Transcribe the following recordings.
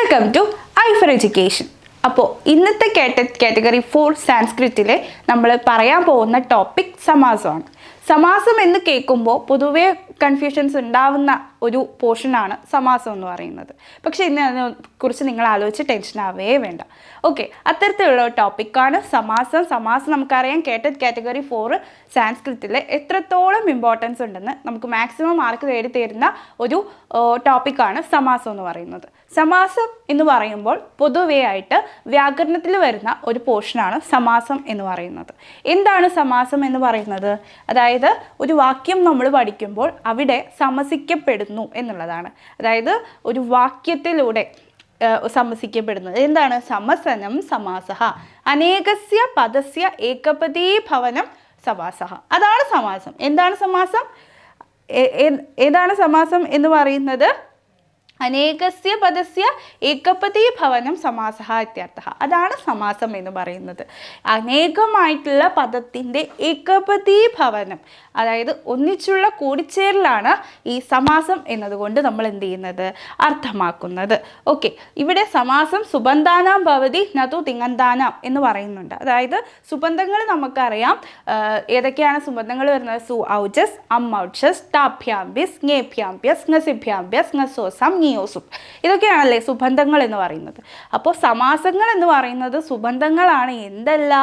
Welcome to I four education അപ്പോൾ ഇന്നത്തെ കേട്ട കാറ്റഗറി ഫോർ സാൻസ്ക്രിറ്റിലെ നമ്മൾ പറയാൻ പോകുന്ന ടോപ്പിക് സമാസമാണ്. സമാസം എന്ന് കേൾക്കുമ്പോൾ പൊതുവേ കൺഫ്യൂഷൻസ് ഉണ്ടാവുന്ന ഒരു പോർഷനാണ് സമാസം എന്ന് പറയുന്നത്. പക്ഷേ ഇന്ന് അതിനെക്കുറിച്ച് നിങ്ങൾ ആലോചിച്ച് ടെൻഷൻ ആവേ വേണ്ട. ഓക്കെ അത്തരത്തിലുള്ള ടോപ്പിക്കാണ് സമാസം. സമാസം നമുക്കറിയാം കേട്ട കാറ്റഗറി ഫോർ സാൻസ്ക്രിറ്റിലെ എത്രത്തോളം ഇമ്പോർട്ടൻസ് ഉണ്ടെന്ന് നമുക്ക് മാക്സിമം മാർക്ക് നേടി തരുന്ന ഒരു ടോപ്പിക്കാണ് സമാസം എന്ന് പറയുന്നത്. സമാസം എന്ന് പറയുമ്പോൾ പൊതുവേ ആയിട്ട് വ്യാകരണത്തിൽ വരുന്ന ഒരു പോർഷനാണ് സമാസം എന്ന് പറയുന്നത്. എന്താണ് സമാസം എന്ന് പറയുന്നത്? അതായത് ഒരു വാക്യം നമ്മൾ പഠിക്കുമ്പോൾ അവിടെ സമസിക്കപ്പെടുന്നു എന്നുള്ളതാണ്. അതായത് ഒരു വാക്യത്തിലൂടെ സമസിക്കപ്പെടുന്നത്. എന്താണ്? സമസനം സമാസഹ. അനേകസ്യ പദസ്യ ഏകപദീ ഭവനം സമാസഹ അതാണ് സമാസം. എന്താണ് സമാസം? ഏതാണ് സമാസം എന്ന് പറയുന്നത്? അനേകസ്യ പദസ്യ ഏകപതി ഭവനം സമാസഹ ഇത്യർത്ഥ. അതാണ് സമാസം എന്ന് പറയുന്നത്. അനേകമായിട്ടുള്ള പദത്തിന്റെ ഏകപതി ഭവനം അതായത് ഒന്നിച്ചുള്ള കൂടിച്ചേരലാണ് ഈ സമാസം എന്നതുകൊണ്ട് നമ്മൾ എന്ത് ചെയ്യുന്നത്? അർത്ഥമാക്കുന്നത്. ഓക്കെ ഇവിടെ സമാസം സുബന്ധാനാം ഭവതി നതു തിങ്ങന്താനാം എന്ന് പറയുന്നുണ്ട്. അതായത് സുബന്ധങ്ങൾ നമുക്കറിയാം. ഏതൊക്കെയാണ് സുബന്ധങ്ങൾ വരുന്നത്? സു ഔജസ് അം ഔജസ് ടാഭ്യാംബ്യസ് ങേഭ്യാംബ്യസ് ങസിഭ്യാംബ്യസ് ങസോസം നിയോസും ഇതൊക്കെയാണല്ലേ സുബന്ധങ്ങൾ എന്ന് പറയുന്നത്. അപ്പോൾ സമാസങ്ങൾ എന്ന് പറയുന്നത് സുബന്ധങ്ങളാണ്. എന്തല്ല?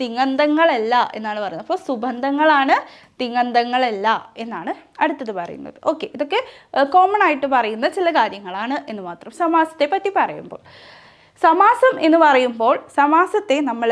തിങ്ങന്തങ്ങളല്ല എന്നാണ് പറയുന്നത്. അപ്പോൾ സുബന്ധങ്ങളാണ് തിങ്ങന്തങ്ങളല്ല എന്നാണ് അടുത്തത് പറയുന്നത്. ഓക്കെ ഇതൊക്കെ കോമൺ ആയിട്ട് പറയുന്ന ചില കാര്യങ്ങളാണ് എന്ന് മാത്രം സമാസത്തെ പറ്റി പറയുമ്പോൾ. സമാസം എന്ന് പറയുമ്പോൾ സമാസത്തെ നമ്മൾ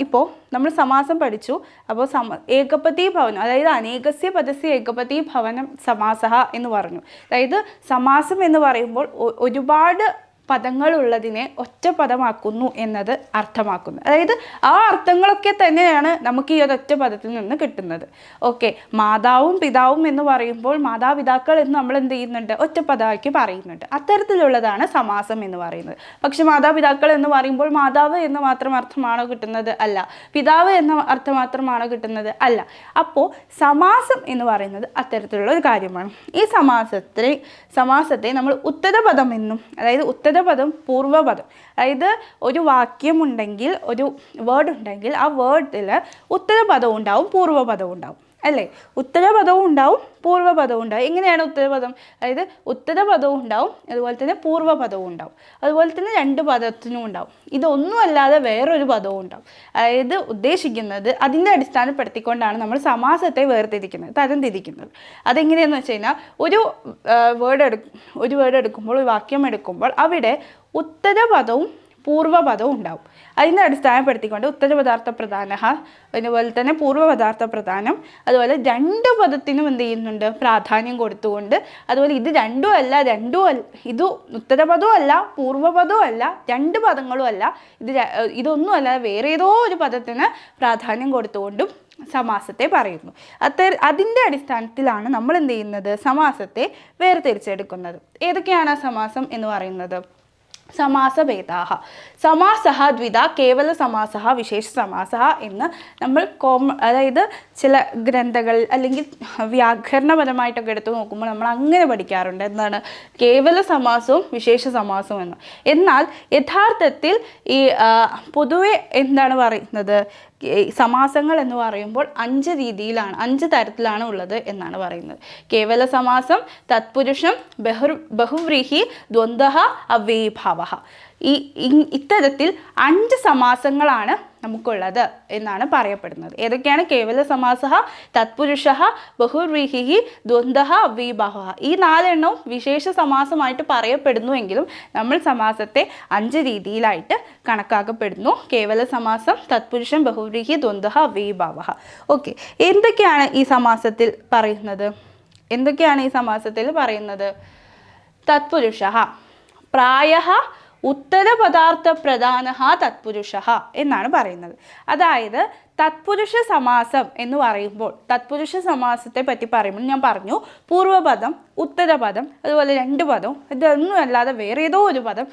ഇപ്പോൾ നമ്മൾ സമാസം പഠിച്ചു. അപ്പോൾ സമ ഏകപതി ഭവനം അതായത് അനേകസ്യ പദസ്യ ഏകപതി ഭവനം സമാസഹ എന്ന് പറഞ്ഞു. അതായത് സമാസം എന്ന് പറയുമ്പോൾ ഒരുപാട് പദങ്ങളുള്ളതിനെ ഒറ്റ പദമാക്കുന്നു എന്നത് അർത്ഥമാക്കുന്നു അതായത് ആ അർത്ഥങ്ങളൊക്കെ തന്നെയാണ് നമുക്ക് ഈ ഒരൊറ്റ പദത്തിൽ നിന്ന് കിട്ടുന്നത്. ഓക്കെ മാതാവും പിതാവും എന്ന് പറയുമ്പോൾ മാതാപിതാക്കൾ എന്ന് നമ്മൾ എന്ത് ചെയ്യുന്നുണ്ട്? ഒറ്റ പദമാക്കി പറയുന്നുണ്ട്. അത്തരത്തിലുള്ളതാണ് സമാസം എന്ന് പറയുന്നത്. പക്ഷെ മാതാപിതാക്കൾ എന്ന് പറയുമ്പോൾ മാതാവ് എന്ന് മാത്രം അർത്ഥമാണോ കിട്ടുന്നത്? അല്ല. പിതാവ് എന്ന അർത്ഥം മാത്രമാണോ കിട്ടുന്നത്? അല്ല. അപ്പോൾ സമാസം എന്ന് പറയുന്നത് അത്തരത്തിലുള്ള ഒരു കാര്യമാണ്. ഈ സമാസത്തെ സമാസത്തെ നമ്മൾ ഉത്തരപദം എന്നും അതായത് ഉത്തരപദം പൂർവപദം അതായത് ഒരു വാക്യമുണ്ടെങ്കിൽ ഒരു വേർഡ് ഉണ്ടെങ്കിൽ ആ വേർഡിൽ ഉത്തരപദവും ഉണ്ടാവും പൂർവപദവും ഉണ്ടാവും. അല്ലേ? ഉത്തരപദവും ഉണ്ടാവും പൂർവപദവും ഉണ്ടാവും. എങ്ങനെയാണ് ഉത്തരപദം? അതായത് ഉത്തരപദവും ഉണ്ടാവും അതുപോലെ തന്നെ പൂർവപദവും ഉണ്ടാവും. അതുപോലെ തന്നെ രണ്ട് പദത്തിനും ഉണ്ടാവും. ഇതൊന്നും അല്ലാതെ വേറൊരു പദവും ഉണ്ടാവും. അതായത് ഉദ്ദേശിക്കുന്നത് അതിന്റെ അടിസ്ഥാനപ്പെടുത്തിക്കൊണ്ടാണ് നമ്മൾ സമാസത്തെ വേർതിരിക്കുന്നത് തരം തിരിക്കുന്നത് അതെങ്ങനെയാണെന്ന് വെച്ച് കഴിഞ്ഞാൽ ഒരു വേർഡ് എടുക്കും ഒരു വേർഡ് എടുക്കുമ്പോൾ ഒരു വാക്യം എടുക്കുമ്പോൾ അവിടെ ഉത്തരപദവും പൂർവപദവും ഉണ്ടാവും. അതിനെ അടിസ്ഥാനപ്പെടുത്തിക്കൊണ്ട് ഉത്തരപദാർത്ഥ പ്രധാന അതുപോലെ തന്നെ പൂർവപദാർത്ഥ പ്രധാനം അതുപോലെ രണ്ട് പദത്തിനും എന്ത് ചെയ്യുന്നുണ്ട്? പ്രാധാന്യം കൊടുത്തുകൊണ്ട് അതുപോലെ ഇത് രണ്ടും അല്ല രണ്ടും അല്ല ഇത് ഉത്തരപദവും അല്ല പൂർവപദവും അല്ല രണ്ട് പദങ്ങളും അല്ല ഇത് ഇതൊന്നും അല്ല വേറെ ഏതോ ഒരു പദത്തിന് പ്രാധാന്യം കൊടുത്തുകൊണ്ടും സമാസത്തെ പറയുന്നു. അത്ത അതിന്റെ അടിസ്ഥാനത്തിലാണ് നമ്മൾ എന്ത് ചെയ്യുന്നത്? സമാസത്തെ വേർതിരിച്ചെടുക്കുന്നത്. ഏതൊക്കെയാണ് ആ സമാസം എന്ന് പറയുന്നത്? സമാസഭേദാഹ. സമാസഹ ദ്വിത കേവല സമാസഹ വിശേഷ സമാസഹ എന്ന് നമ്മൾ കോമ അതായത് ചില ഗ്രന്ഥകൾ അല്ലെങ്കിൽ വ്യാകരണപരമായിട്ടൊക്കെ എടുത്തു നോക്കുമ്പോൾ നമ്മൾ അങ്ങനെ പഠിക്കാറുണ്ട്. എന്താണ്? കേവല സമാസവും വിശേഷ സമാസവും എന്ന്. എന്നാൽ യഥാർത്ഥത്തിൽ ഈ പൊതുവെ എന്താണ് പറയുന്നത്? സമാസങ്ങൾ എന്ന് പറയുമ്പോൾ അഞ്ച് രീതിയിലാണ് അഞ്ച് തരത്തിലാണ് ഉള്ളത് എന്നാണ് പറയുന്നത്. കേവല സമാസം തത്പുരുഷം ബഹു ബഹുവ്രീഹി ദ്വന്ദ്വ അവ്യഭാവ ഈ ഇ- ഇത്തരത്തിൽ അഞ്ച് സമാസങ്ങളാണ് നമുക്കുള്ളത് എന്നാണ് പറയപ്പെടുന്നത്. ഏതൊക്കെയാണ്? കേവല സമാസ തത്പുരുഷ ബഹുവ്രീഹി ദ്വന്ദ് അവ്യഭാവ ഈ നാലെണ്ണവും വിശേഷ സമാസമായിട്ട് പറയപ്പെടുന്നുവെങ്കിലും നമ്മൾ സമാസത്തെ അഞ്ച് രീതിയിലായിട്ട് കണക്കാക്കപ്പെടുന്നു. കേവല സമാസം തത്പുരുഷൻ ബഹുവ്രീഹി ദ്വന്ദ് അവ്യഭാവ ഓക്കെ. എന്തൊക്കെയാണ് ഈ സമാസത്തിൽ പറയുന്നത്? എന്തൊക്കെയാണ് ഈ സമാസത്തിൽ പറയുന്നത്? തത്പുരുഷ പ്രായ ഉത്തരപദാർത്ഥ പ്രധാന തത്പുരുഷ എന്നാണ് പറയുന്നത്. അതായത് തത്പുരുഷ സമാസം എന്ന് പറയുമ്പോൾ തത്പുരുഷ സമാസത്തെ പറ്റി പറയുമ്പോൾ ഞാൻ പറഞ്ഞു പൂർവപദം ഉത്തരപദം അതുപോലെ രണ്ട് പദം ഇതൊന്നും അല്ലാതെ വേറെ ഏതോ ഒരു പദം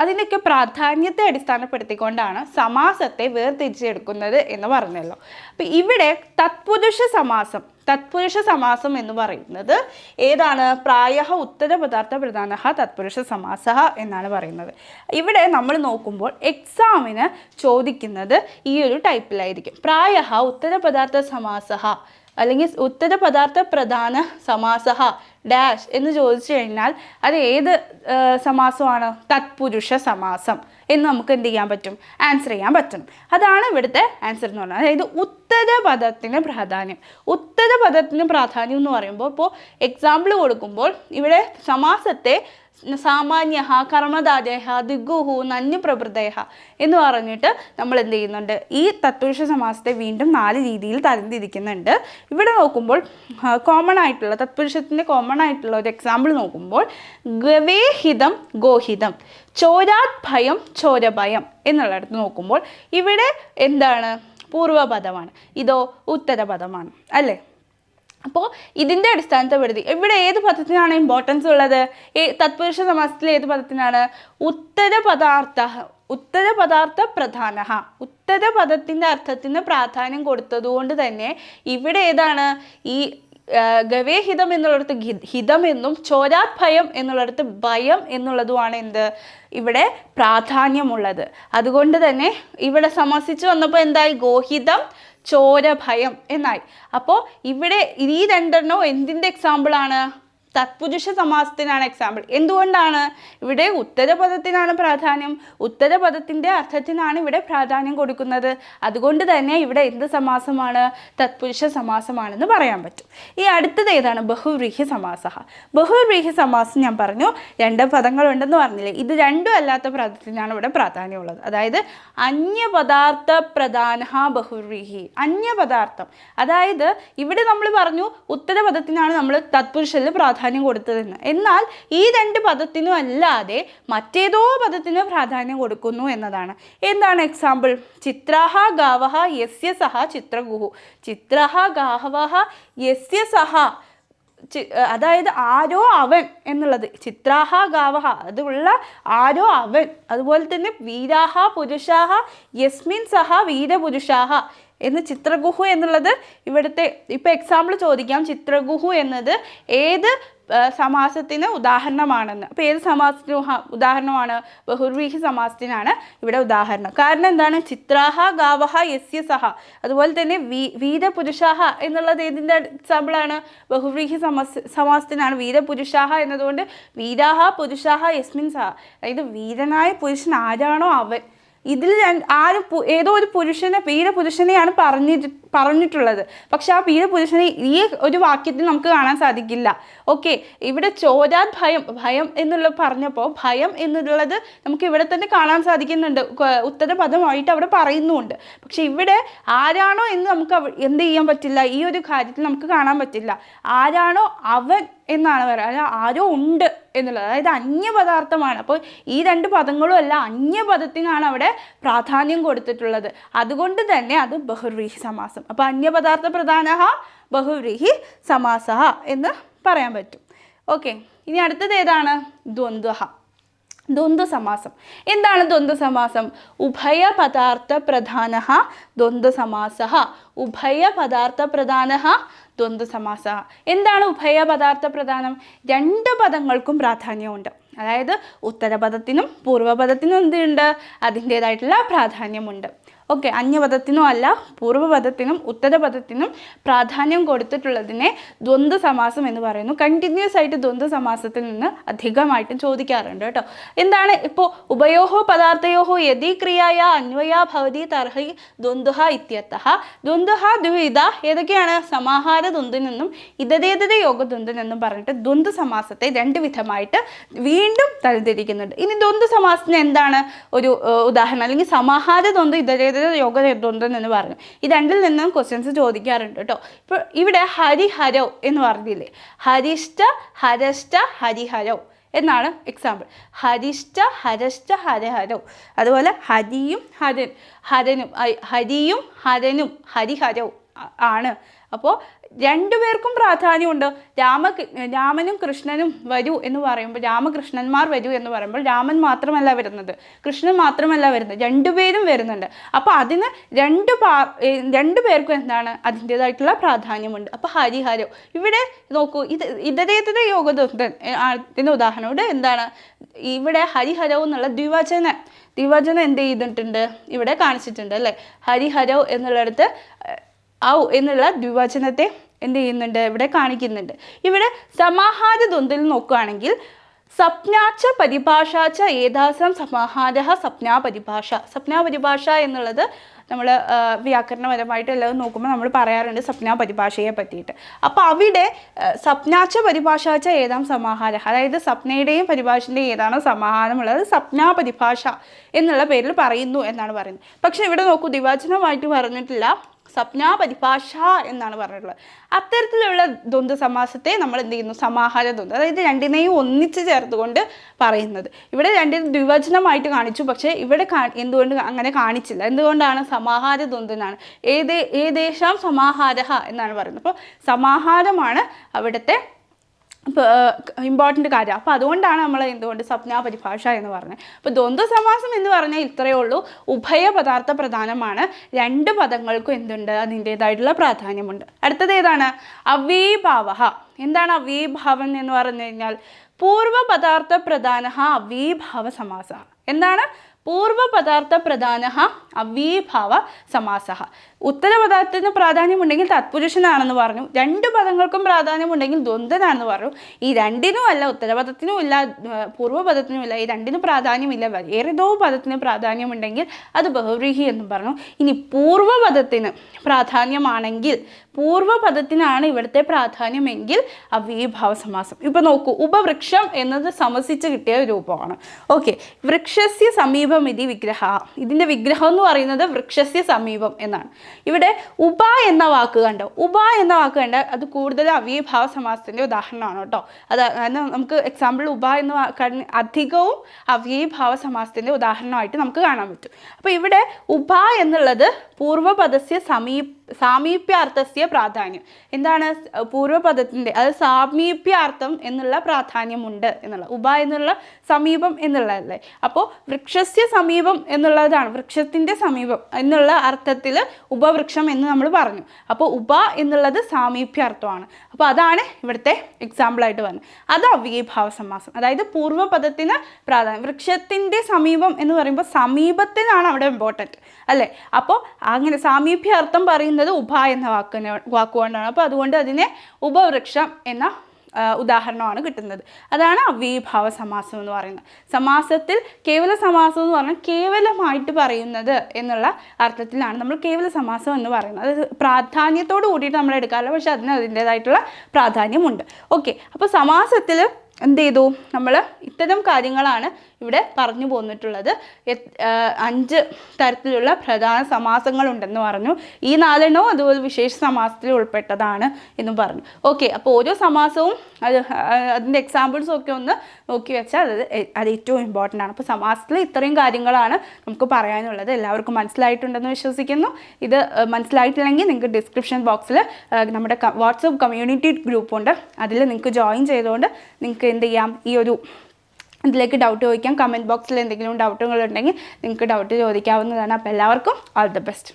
അതിന്റെയൊക്കെ പ്രാധാന്യത്തെ അടിസ്ഥാനപ്പെടുത്തിക്കൊണ്ടാണ് സമാസത്തെ വേർതിരിച്ചെടുക്കുന്നത് എന്ന് പറഞ്ഞല്ലോ. അപ്പം ഇവിടെ തത്പുരുഷ സമാസം തത്പുരുഷ സമാസം എന്ന് പറയുന്നത് ഏതാണ്? പ്രായ ഉത്തര പദാർത്ഥ പ്രധാന തത്പുരുഷ സമാസ എന്നാണ് പറയുന്നത്. ഇവിടെ നമ്മൾ നോക്കുമ്പോൾ എക്സാമിന് ചോദിക്കുന്നത് ഈ ഒരു ടൈപ്പിലായിരിക്കും പ്രായ ഉത്തരപദാർത്ഥ സമാസ അല്ലെങ്കിൽ ഉത്തരപദാർത്ഥ പ്രധാന സമാസ ഡാഷ് എന്ന് ചോദിച്ചു കഴിഞ്ഞാൽ അത് ഏത് സമാസമാണ്? തത്പുരുഷ സമാസം എന്ന് നമുക്ക് എന്ത് ചെയ്യാൻ പറ്റും? ആൻസർ ചെയ്യാൻ പറ്റും. അതാണ് ഇവിടുത്തെ ആൻസർ എന്ന് പറയുന്നത് അതായത് ഉത്തരപദത്തിന് പ്രാധാന്യം. ഉത്തരപദത്തിന് പ്രാധാന്യം എന്ന് പറയുമ്പോൾ ഇപ്പോൾ എക്സാമ്പിൾ കൊടുക്കുമ്പോൾ ഇവിടെ സമാസത്തെ സാമാന്യ കർമ്മദാദേഹ ദിഗുഹു നന്യു പ്രഭൃതേഹ എന്ന് പറഞ്ഞിട്ട് നമ്മൾ എന്ത് ചെയ്യുന്നുണ്ട്? ഈ തത്പുരുഷ സമാസത്തെ വീണ്ടും നാല് രീതിയിൽ തരംതിരിക്കുന്നുണ്ട്. ഇവിടെ നോക്കുമ്പോൾ കോമൺ ആയിട്ടുള്ള തത്പുരുഷത്തിന്റെ കോമൺ ആയിട്ടുള്ള ഒരു എക്സാമ്പിൾ നോക്കുമ്പോൾ ഗവേഹിതം ഗോഹിതം ചോരാത് ഭയം ചോരഭയം എന്നുള്ളിടത്ത് നോക്കുമ്പോൾ ഇവിടെ എന്താണ്? പൂർവപദമാണ്. ഇതോ ഉത്തരപദമാണ്. അല്ലേ? അപ്പോൾ ഇതിന്റെ അടിസ്ഥാനത്തെ പരിധി ഇവിടെ ഏത് പദത്തിനാണ് ഇമ്പോർട്ടൻസ് ഉള്ളത്? തത്പുരുഷ സമാസത്തിൽ ഏത് പദത്തിനാണ്? ഉത്തര പദാർത്ഥ ഉത്തര പദാർത്ഥ പ്രധാന ഉത്തര പദത്തിന്റെ അർത്ഥത്തിന് പ്രാധാന്യം കൊടുത്തതുകൊണ്ട് തന്നെ ഇവിടെ ഏതാണ്? ഈ ഗവേഹിതം എന്നുള്ളിടത്ത് ഹിതം എന്നും ചോരാത് ഭയം എന്നുള്ളിടത്ത് ഭയം എന്നുള്ളതുമാണ് എന്ത്? ഇവിടെ പ്രാധാന്യമുള്ളത്. അതുകൊണ്ട് തന്നെ ഇവിടെ സമാസിച്ച് വന്നപ്പോൾ എന്തായി? ഗോഹിതം ചോരഭയം എന്നായി. അപ്പോൾ ഇവിടെ ഈ രണ്ടെണ്ണവും എന്തിന്റെ എക്സാമ്പിളാണ് തത്പുരുഷ സമാസത്തിനാണ് എക്സാമ്പിൾ എന്തുകൊണ്ടാണ് ഇവിടെ ഉത്തരപദത്തിനാണ് പ്രാധാന്യം? ഉത്തരപദത്തിന്റെ അർത്ഥത്തിനാണ് ഇവിടെ പ്രാധാന്യം കൊടുക്കുന്നത്. അതുകൊണ്ട് തന്നെ ഇവിടെ എന്ത് സമാസമാണ്? തത്പുരുഷ സമാസമാണെന്ന് പറയാൻ പറ്റും. ഈ അടുത്തത് ഏതാണ്? ബഹുവ്രീഹി സമാസ ബഹുവ്രീഹി സമാസം ഞാൻ പറഞ്ഞു രണ്ട് പദങ്ങളുണ്ടെന്ന് പറഞ്ഞില്ലേ? ഇത് രണ്ടും അല്ലാത്ത പദത്തിനാണ് ഇവിടെ പ്രാധാന്യമുള്ളത്. അതായത് അന്യപദാർത്ഥ പ്രധാന ബഹുവ്രീഹി. അന്യപദാർത്ഥം. അതായത് ഇവിടെ നമ്മൾ പറഞ്ഞു ഉത്തരപദത്തിനാണ് നമ്മൾ തത്പുരുഷനിൽ പ്രാധാന്യം കൊടുത്തതെന്ന്. എന്നാൽ ഈ രണ്ട് പദത്തിനും അല്ലാതെ മറ്റേതോ പദത്തിന് പ്രാധാന്യം കൊടുക്കുന്നു എന്നതാണ്. എന്താണ് എക്സാമ്പിൾ ചിത്രാഹ ഗാവഹ യസ്യ സഹ ചിത്രഗുഹു. ചിത്രഹ ഗാഹവഹ യസ്യ സഹ ചി- അതായത് ആരോ അവൻ എന്നുള്ളത്. ചിത്രാഹ ഗാവഹ അതുള്ള ആരോ അവൻ. അതുപോലെ തന്നെ വീരാഹ പുരുഷാഹ യസ്മിൻ സഹ വീരപുരുഷാഹ. എന്ന് ചിത്രഗുഹു എന്നുള്ളത് ഇവിടുത്തെ ഇപ്പോൾ എക്സാമ്പിൾ ചോദിക്കാം. ചിത്രഗുഹു എന്നത് ഏത് സമാസത്തിന് ഉദാഹരണമാണെന്ന്. അപ്പോൾ ഏത് സമാസത്തിന് ഉദാഹരണമാണ്? ബഹുർവീഹി സമാസത്തിനാണ് ഇവിടെ ഉദാഹരണം. കാരണം എന്താണ്? ചിത്രാഹ ഗാവഹ യസ്യ സഹ. അതുപോലെ തന്നെ വീ വീരപുരുഷാഹ എന്നുള്ളത് ഏതിന്റെ എക്സാമ്പിളാണ് ബഹുവ്രീഹി സമാസ സമാസത്തിനാണ്. വീരപുരുഷാഹ എന്നതുകൊണ്ട് വീരാഹ പുരുഷാഹ യസ്മിൻ സഹ. അതായത് വീരനായ പുരുഷൻ ആരാണോ അവൻ? ഇതിൽ ആരും ഏതോ ഒരു പുരുഷനെ വീരപുരുഷനെയാണ് പറഞ്ഞിട്ട് പറഞ്ഞിട്ടുള്ളത്. പക്ഷെ ആ വീരപുരുഷനെ ഈ ഒരു വാക്യത്തിൽ നമുക്ക് കാണാൻ സാധിക്കില്ല. ഓക്കെ ഇവിടെ ചോരാത് ഭയം ഭയം എന്നുള്ള പറഞ്ഞപ്പോൾ ഭയം എന്നുള്ളത് നമുക്ക് ഇവിടെ തന്നെ കാണാൻ സാധിക്കുന്നുണ്ട്. ഉത്തരപദമായിട്ട് അവിടെ പറയുന്നുമുണ്ട് പക്ഷെ ഇവിടെ ആരാണോ എന്ന് നമുക്ക് എന്ത് ചെയ്യാൻ പറ്റില്ല. ഈ ഒരു കാര്യത്തിൽ നമുക്ക് കാണാൻ പറ്റില്ല. ആരാണോ അവൻ എന്നാണ് പറയുക. ആരോ ഉണ്ട് എന്നുള്ളത്. അതായത് അന്യപദാർത്ഥമാണ്. അപ്പോൾ ഈ രണ്ട് പദങ്ങളും അല്ല അന്യപദത്തിനാണ് അവിടെ പ്രാധാന്യം കൊടുത്തിട്ടുള്ളത്. അതുകൊണ്ട് തന്നെ അത് ബഹുവ്രീഹി സമാസം. അപ്പോൾ അന്യപദാർത്ഥ പ്രധാന ബഹുവ്രീഹി സമാസ എന്ന് പറയാൻ പറ്റും. ഓക്കെ. ഇനി അടുത്തത് ഏതാണ്? ദ്വന്ദ്വ ദ്വന്ദ്വ സമാസം എന്താണ് ദ്വന്ദ്വ സമാസം ഉഭയ പദാർത്ഥ പ്രധാന ദ്വന്ദ്വ സമാസ ഉഭയ പദാർത്ഥ പ്രധാന ദ്വന്ദ്വ സമാസ എന്താണ് ഉഭയ പദാർത്ഥ പ്രധാനം രണ്ട് പദങ്ങൾക്കും പ്രാധാന്യമുണ്ട്. അതായത് ഉത്തരപദത്തിനും പൂർവപദത്തിനും എന്തുണ്ട്? അതിന്റേതായിട്ടുള്ള പ്രാധാന്യമുണ്ട്. ഓക്കെ അന്യപദത്തിനും അല്ല പൂർവപദത്തിനും ഉത്തരപദത്തിനും പ്രാധാന്യം കൊടുത്തിട്ടുള്ളതിനെ ദ്വന്ദ് സമാസം എന്ന് പറയുന്നു. കണ്ടിന്യൂസ് ആയിട്ട് ദ്വന്ദ് സമാസത്തിൽ നിന്ന് അധികമായിട്ട് ചോദിക്കാറുണ്ട് കേട്ടോ. എന്താണ് ഇപ്പോൾ ഉഭയോഹോ പദാർത്ഥയോഹോ യതി ക്രിയായ അന്വയ ഭവതി തർഹി ദ്വന്ദ്ഹ ഇത്യർത്ഥ. ദ്വന്ദ്ഹ ദ്വിത ഏതൊക്കെയാണ്? സമാഹാര ദ്വന്ദ്വനെന്നും ഇതതേതത യോഗ ദ്വന്ദ്വനെന്നും പറഞ്ഞിട്ട് ദ്വന്ദ് സമാസത്തെ രണ്ട് വിധമായിട്ട് വീണ്ടും തരംതിരിക്കുന്നുണ്ട്. ഇനി ദ്വന്ദ് സമാസത്തിന് എന്താണ് ഒരു ഉദാഹരണം? അല്ലെങ്കിൽ സമാഹാര ദ്വന്ദ്വ ഇതരേതര യോഗ എന്ന് പറഞ്ഞു. ഈ രണ്ടിൽ നിന്നും ക്വസ്റ്റ്യൻസ് ചോദിക്കാറുണ്ട് കേട്ടോ ഇപ്പോൾ ഇവിടെ ഹരിഹരവ് എന്ന് പറഞ്ഞില്ലേ? ഹരിഷ്ട ഹരഷ്ട ഹരിഹരവ് എന്നാണ് എക്സാമ്പിൾ ഹരിഷ്ട ഹരഷ്ട ഹരഹരോ അതുപോലെ ഹരിയും ഹരൻ. ഹരനും ഹരിയും ഹരനും ഹരിഹരവും ആണ്. അപ്പോൾ രണ്ടുപേർക്കും പ്രാധാന്യമുണ്ട്. രാമ രാമനും കൃഷ്ണനും വരൂ എന്ന് പറയുമ്പോൾ രാമകൃഷ്ണന്മാർ വരൂ എന്ന് പറയുമ്പോൾ രാമൻ മാത്രമല്ല വരുന്നത് കൃഷ്ണൻ മാത്രമല്ല വരുന്നത് രണ്ടുപേരും വരുന്നുണ്ട്. അപ്പോൾ അതിന് രണ്ട് പാ രണ്ടു പേർക്കും എന്താണ് അതിന്റേതായിട്ടുള്ള പ്രാധാന്യമുണ്ട്. അപ്പോൾ ഹരിഹരോ ഇവിടെ നോക്കൂ ഇത് ഇതരേതര യോഗദത്തൻ ഇതിന്റെ ഉദാഹരണം ഇവിടെ എന്താണ് ഇവിടെ ഹരിഹരോ എന്നുള്ള ദ്വിവചന ദ്വിവചനം എന്ത് ചെയ്തിട്ടുണ്ട് ഇവിടെ കാണിച്ചിട്ടുണ്ട് അല്ലേ? ഹരിഹരോ എന്നുള്ളിടത്ത് ഔ എന്നുള്ള ദ്വിവചനത്തെ എന്ത് ചെയ്യുന്നുണ്ട്? ഇവിടെ കാണിക്കുന്നുണ്ട്. ഇവിടെ സമാഹാര ദ്വന്ദ്വിൽ നോക്കുകയാണെങ്കിൽ സ്വപ്നാച്ച പരിഭാഷാച്ച ഏതാസം സമാഹാര സ്വപ്നാ പരിഭാഷ. സ്വപ്നാ പരിഭാഷ എന്നുള്ളത് നമ്മൾ വ്യാകരണപരമായിട്ട് എല്ലാം നോക്കുമ്പോൾ നമ്മൾ പറയാറുണ്ട് സ്വപ്നാ പരിഭാഷയെ പറ്റിയിട്ട്. അപ്പോൾ അവിടെ സ്വപ്നാച്ച പരിഭാഷാച്ച ഏതാം സമാഹാര അതായത് സ്വപ്നയുടെയും പരിഭാഷന്റെയും ഏതാണ് സമാഹാരമുള്ളത് സ്വപ്നാ പരിഭാഷ എന്നുള്ള പേരിൽ പറയുന്നു എന്നാണ് പറയുന്നത്. പക്ഷേ ഇവിടെ നോക്കൂ ദിവാചനമായിട്ട് പറഞ്ഞിട്ടില്ല. സ്വപ്നാ പരിഭാഷ എന്നാണ് പറഞ്ഞിട്ടുള്ളത്. അത്തരത്തിലുള്ള ദ്വന്ദ് സമാസത്തെ നമ്മൾ എന്ത് ചെയ്യുന്നു? സമാഹാര ദ്വന്ദ് അതായത് രണ്ടിനെയും ഒന്നിച്ച് ചേർത്തുകൊണ്ട് പറയുന്നത്. ഇവിടെ രണ്ടിനും ദ്വിവചനമായിട്ട് കാണിച്ചു പക്ഷേ ഇവിടെ എന്തുകൊണ്ട് അങ്ങനെ കാണിച്ചില്ല. എന്തുകൊണ്ടാണ് സമാഹാര ദ്വന്ദ്വനാണ് ഏതേ ഏതേശാം സമാഹാര എന്നാണ് പറയുന്നത്. അപ്പോൾ സമാഹാരമാണ് അവിടുത്തെ ഇമ്പോർട്ടന്റ് കാര്യം. അപ്പോൾ അതുകൊണ്ടാണ് നമ്മൾ എന്തുകൊണ്ട് സ്വപ്ന പരിഭാഷ എന്ന് പറഞ്ഞത് അപ്പോൾ ദ്വന്ദ്വ സമാസം എന്ന് പറഞ്ഞാൽ ഇത്രയേ ഉള്ളൂ. ഉഭയ പദാർത്ഥ പ്രധാനമാണ്. രണ്ട് പദങ്ങൾക്കും എന്തുണ്ട്? അതിന്റേതായിട്ടുള്ള പ്രാധാന്യമുണ്ട്. അടുത്തത് ഏതാണ്? അവീഭാവ എന്താണ് അവീഭാവം എന്ന് പറഞ്ഞു കഴിഞ്ഞാൽ? പൂർവ പദാർത്ഥ പ്രധാന അവീഭാവ സമാസ എന്താണ്? പൂർവ പദാർത്ഥ പ്രധാന അവീഭാവ സമാസ ഉത്തര പദാർത്ഥത്തിന് പ്രാധാന്യമുണ്ടെങ്കിൽ തത്പുരുഷനാണെന്ന് പറഞ്ഞു. രണ്ട് പദങ്ങൾക്കും പ്രാധാന്യമുണ്ടെങ്കിൽ ദ്വന്ദ്വനാണെന്ന് പറഞ്ഞു. ഈ രണ്ടിനും അല്ല ഉത്തരപദത്തിനും ഇല്ല പൂർവപദത്തിനും ഇല്ല ഈ രണ്ടിനും പ്രാധാന്യമില്ല. ഏതോ പദത്തിന് പ്രാധാന്യമുണ്ടെങ്കിൽ അത് ബഹുവ്രീഹി എന്ന് പറഞ്ഞു. ഇനി പൂർവപദത്തിന് പ്രാധാന്യമാണെങ്കിൽ പൂർവപദത്തിനാണ് ഇവിടുത്തെ പ്രാധാന്യമെങ്കിൽ അവീഭാവ സമാസം ഇപ്പം നോക്കൂ ഉപവൃക്ഷം എന്നത് സമസിച്ച് കിട്ടിയ രൂപമാണ്. ഓക്കെ വൃക്ഷസ്യ സമീപം ഇതി വിഗ്രഹ. ഇതിന്റെ വിഗ്രഹം എന്ന് പറയുന്നത് വൃക്ഷസ്യ സമീപം എന്നാണ്. ഇവിടെ ഉപ എന്ന വാക്ക് കണ്ടോ? ഉപ എന്ന വാക്ക് കണ്ട അത് കൂടുതൽ അവ്യഭാവ സമാസത്തിന്റെ ഉദാഹരണമാണ് കേട്ടോ. അത് നമുക്ക് എക്സാമ്പിൾ ഉപ എന്ന വാക്ക് അധികവും അവ്യഭാവ സമാസത്തിന്റെ ഉദാഹരണമായിട്ട് നമുക്ക് കാണാൻ പറ്റും. അപ്പോൾ ഇവിടെ ഉപ എന്നുള്ളത് പൂർവപദസ്യ സമീപ സാമീപ്യാർത്ഥസ്യ പ്രാധാന്യം. എന്താണ്? പൂർവപദത്തിന്റെ അത് സാമീപ്യാർത്ഥം എന്നുള്ള പ്രാധാന്യമുണ്ട് എന്നുള്ള ഉപ എന്നുള്ള സമീപം എന്നുള്ളതല്ലേ? അപ്പോൾ വൃക്ഷസ്യ സമീപം എന്നുള്ളതാണ് വൃക്ഷത്തിന്റെ സമീപം എന്നുള്ള അർത്ഥത്തിൽ ഉപവൃക്ഷം എന്ന് നമ്മൾ പറഞ്ഞു. അപ്പോൾ ഉപ എന്നുള്ളത് സാമീപ്യാർത്ഥമാണ്. അപ്പോൾ അതാണ് ഇവിടുത്തെ എക്സാമ്പിളായിട്ട് വന്നത്. അത് അവ്യഭാവ സമാസം അതായത് പൂർവപദത്തിന് പ്രാധാന്യം. വൃക്ഷത്തിന്റെ സമീപം എന്ന് പറയുമ്പോൾ സമീപത്തിനാണ് അവിടെ ഇമ്പോർട്ടന്റ് അല്ലേ? അപ്പോൾ അങ്ങനെ സാമീപ്യാർത്ഥം പറയുന്നത് ഉഭ എന്ന വാക്കിന് വാക്കുകൊണ്ടാണ്. അപ്പോൾ അതുകൊണ്ട് അതിനെ ഉപവൃക്ഷം എന്ന ഉദാഹരണമാണ് കിട്ടുന്നത്. അതാണ് അവ്യഭാവ സമാസം എന്ന് പറയുന്നത്. സമാസത്തിൽ കേവല സമാസം എന്ന് പറഞ്ഞാൽ കേവലമായിട്ട് പറയുന്നത് എന്നുള്ള അർത്ഥത്തിലാണ് നമ്മൾ കേവല സമാസം എന്ന് പറയുന്നത്. അത് പ്രാധാന്യത്തോട് കൂടിയിട്ട് നമ്മൾ എടുക്കാറില്ല പക്ഷെ അതിന് അതിന്റേതായിട്ടുള്ള പ്രാധാന്യമുണ്ട്. ഓക്കെ. അപ്പോൾ സമാസത്തിൽ എന്ത് ചെയ്തു? നമ്മൾ ഇത്തരം കാര്യങ്ങളാണ് ഇവിടെ പറഞ്ഞു പോന്നിട്ടുള്ളത്. അഞ്ച് തരത്തിലുള്ള പ്രധാന സമാസങ്ങളുണ്ടെന്ന് പറഞ്ഞു. ഈ നാലെണ്ണവും അതുപോലെ വിശേഷ സമാസത്തിൽ ഉൾപ്പെട്ടതാണ് എന്നും പറഞ്ഞു. ഓക്കെ അപ്പോൾ ഓരോ സമാസവും അത് അതിന്റെ എക്സാമ്പിൾസും ഒക്കെ ഒന്ന് നോക്കി വെച്ചാൽ അത് അത് ഏറ്റവും ഇമ്പോർട്ടന്റ് ആണ്. അപ്പോൾ സമാസത്തിൽ ഇത്രയും കാര്യങ്ങളാണ് നമുക്ക് പറയാനുള്ളത്. എല്ലാവർക്കും മനസ്സിലായിട്ടുണ്ടെന്ന് വിശ്വസിക്കുന്നു. ഇത് മനസ്സിലായിട്ടില്ലെങ്കിൽ നിങ്ങൾക്ക് ഡിസ്ക്രിപ്ഷൻ ബോക്സിൽ നമ്മുടെ വാട്സപ്പ് കമ്മ്യൂണിറ്റി ഗ്രൂപ്പുണ്ട് അതിൽ നിങ്ങൾക്ക് ജോയിൻ ചെയ്തുകൊണ്ട് നിങ്ങൾക്ക് എന്ത് ചെയ്യാം? ഈ ഒരു ഇതിലേക്ക് ഡൗട്ട് ചോദിക്കാം. കമന്റ് ബോക്സിൽ എന്തെങ്കിലും ഡൗട്ടുകൾ ഉണ്ടെങ്കിൽ നിങ്ങൾക്ക് ഡൗട്ട് ചോദിക്കാവുന്നതാണ്. അപ്പോൾ എല്ലാവർക്കും ഓൾ ദ ബെസ്റ്റ്